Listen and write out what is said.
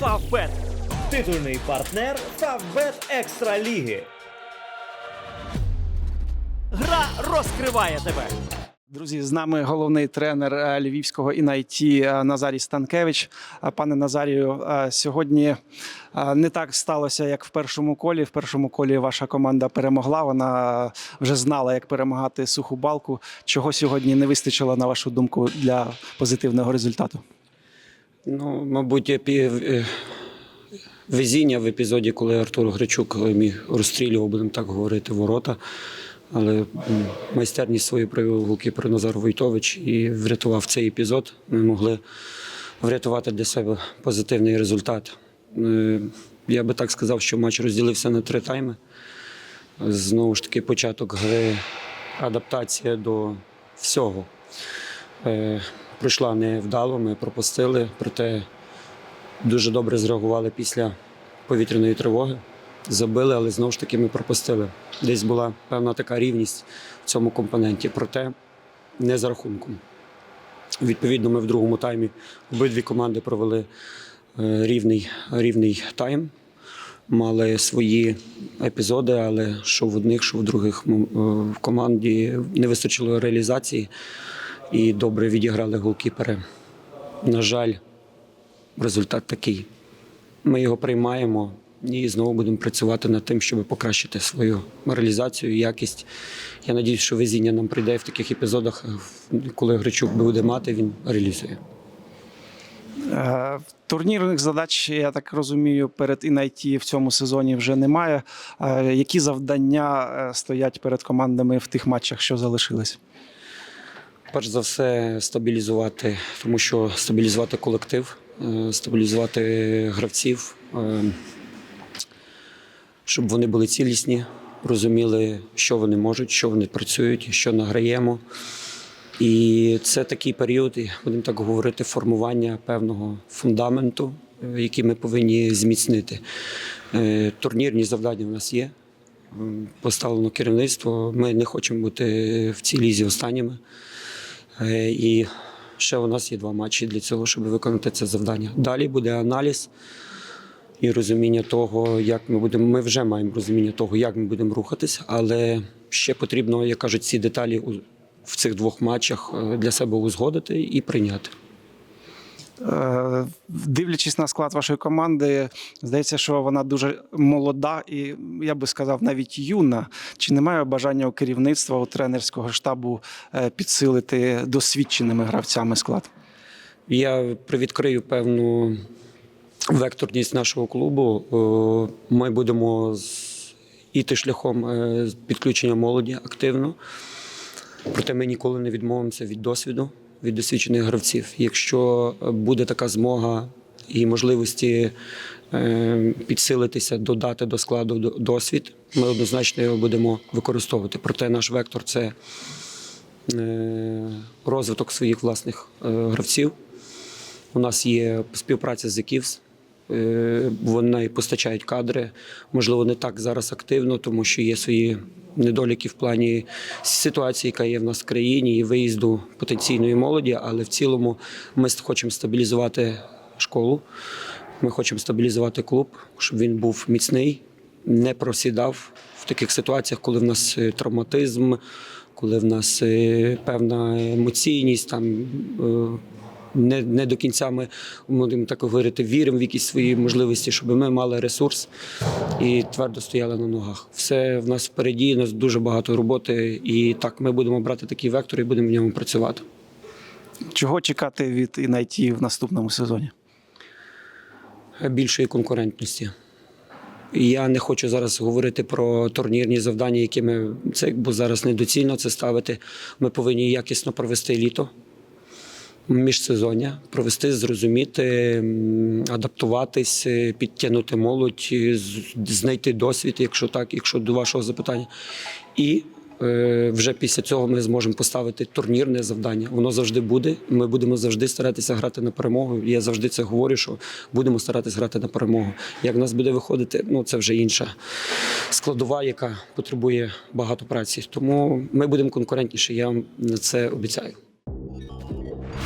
Фавбет. Титульний партнер Фавбет Екстра Ліги. Гра розкриває тебе. Друзі, з нами головний тренер е, львівського інайті е, Назарій Станкевич. Е, Пане Назарію, сьогодні не так сталося, як в першому колі. В першому колі ваша команда перемогла. Вона вже знала, як перемагати суху балку. Чого сьогодні не вистачило, на вашу думку, для позитивного результату? Ну, мабуть, епі... е, везіння в епізоді, коли Артур Гречук міг розстрілював, будемо так говорити, ворота. Але майстерність свою проявив голкіпер Назар Войтович і врятував цей епізод. Ми могли врятувати для себе позитивний результат. Е, Я би так сказав, що матч розділився на три тайми. Знову ж таки, початок гри, адаптація до всього. Пройшла невдало, ми пропустили, проте дуже добре зреагували після повітряної тривоги. Забили, але знову ж таки ми пропустили. Десь була певна така рівність в цьому компоненті, проте не за рахунком. Відповідно, ми в другому таймі обидві команди провели е, рівний, рівний тайм. Мали свої епізоди, але що в одних, що в других е, в команді не вистачило реалізації і добре відіграли голкіпери. На жаль, результат такий. Ми його приймаємо і знову будемо працювати над тим, щоб покращити свою реалізацію, якість. Я надіюсь, що везіння нам прийде в таких епізодах, коли Гречук буде мати, він реалізує. Е, Турнірних задач, я так розумію, перед інайті в цьому сезоні вже немає. Е, Які завдання е, стоять перед командами в тих матчах, що залишились? Перш за все, стабілізувати, тому що стабілізувати колектив, е, стабілізувати гравців, е, щоб вони були цілісні, розуміли, що вони можуть, що вони працюють, що награємо. І це такий період, будемо так говорити, формування певного фундаменту, е, який ми повинні зміцнити. Турнірні завдання в нас є. Поставлено керівництво. Ми не хочемо бути в цій лізі останніми. Е, І ще у нас є два матчі для цього, щоб виконати це завдання. Далі буде аналіз і розуміння того, як ми будемо. Ми вже маємо розуміння того, як ми будемо рухатись, але ще потрібно, як кажуть, ці деталі в цих двох матчах е, для себе узгодити і прийняти. Е, Дивлячись на склад вашої команди, здається, що вона дуже молода і я би сказав, навіть юна. Чи немає бажання у керівництва у тренерського штабу е, підсилити досвідченими гравцями склад? Я привідкрию певну векторність нашого клубу. Ми будемо іти шляхом е, підключення молоді активно. Проте ми ніколи не відмовимося від досвіду, від досвідчених гравців. Якщо буде така змога і можливості е, підсилитися, додати до складу до- досвід, ми однозначно його будемо використовувати. Проте наш вектор це е, розвиток своїх власних е, гравців. У нас є співпраця з Еківс. Е, Вони постачають кадри, можливо, не так зараз активно, тому що є свої недоліки в плані ситуації, яка є в нас в країні, і виїзду потенційної молоді. Але в цілому ми хочемо стабілізувати школу. Ми хочемо стабілізувати клуб, щоб він був міцний, не просідав в таких ситуаціях, коли в нас е, травматизм, коли в нас е, певна емоційність, там не, не до кінця ми будемо так говорити, віримо в якісь свої можливості, щоб ми мали ресурс і твердо стояли на ногах. Все в нас впереді, у нас дуже багато роботи, і так ми будемо брати такий вектор і будемо в ньому працювати. Чого чекати від інайті в наступному сезоні? більшої конкурентності. Я не хочу зараз говорити про турнірні завдання, які ми це бо зараз недоцільно це ставити. Ми повинні якісно провести літо міжсезоння, провести, зрозуміти, адаптуватись, е, підтягнути молодь, е, знайти досвід, якщо так, якщо до вашого запитання. І е, вже після цього ми зможемо поставити турнірне завдання. Воно завжди буде. Ми будемо завжди старатися грати на перемогу. Я завжди це говорю, що будемо старатися грати на перемогу. Як в нас буде виходити, ну це вже інша складова, яка потребує багато праці. Тому ми будемо конкурентніші. Я вам це обіцяю.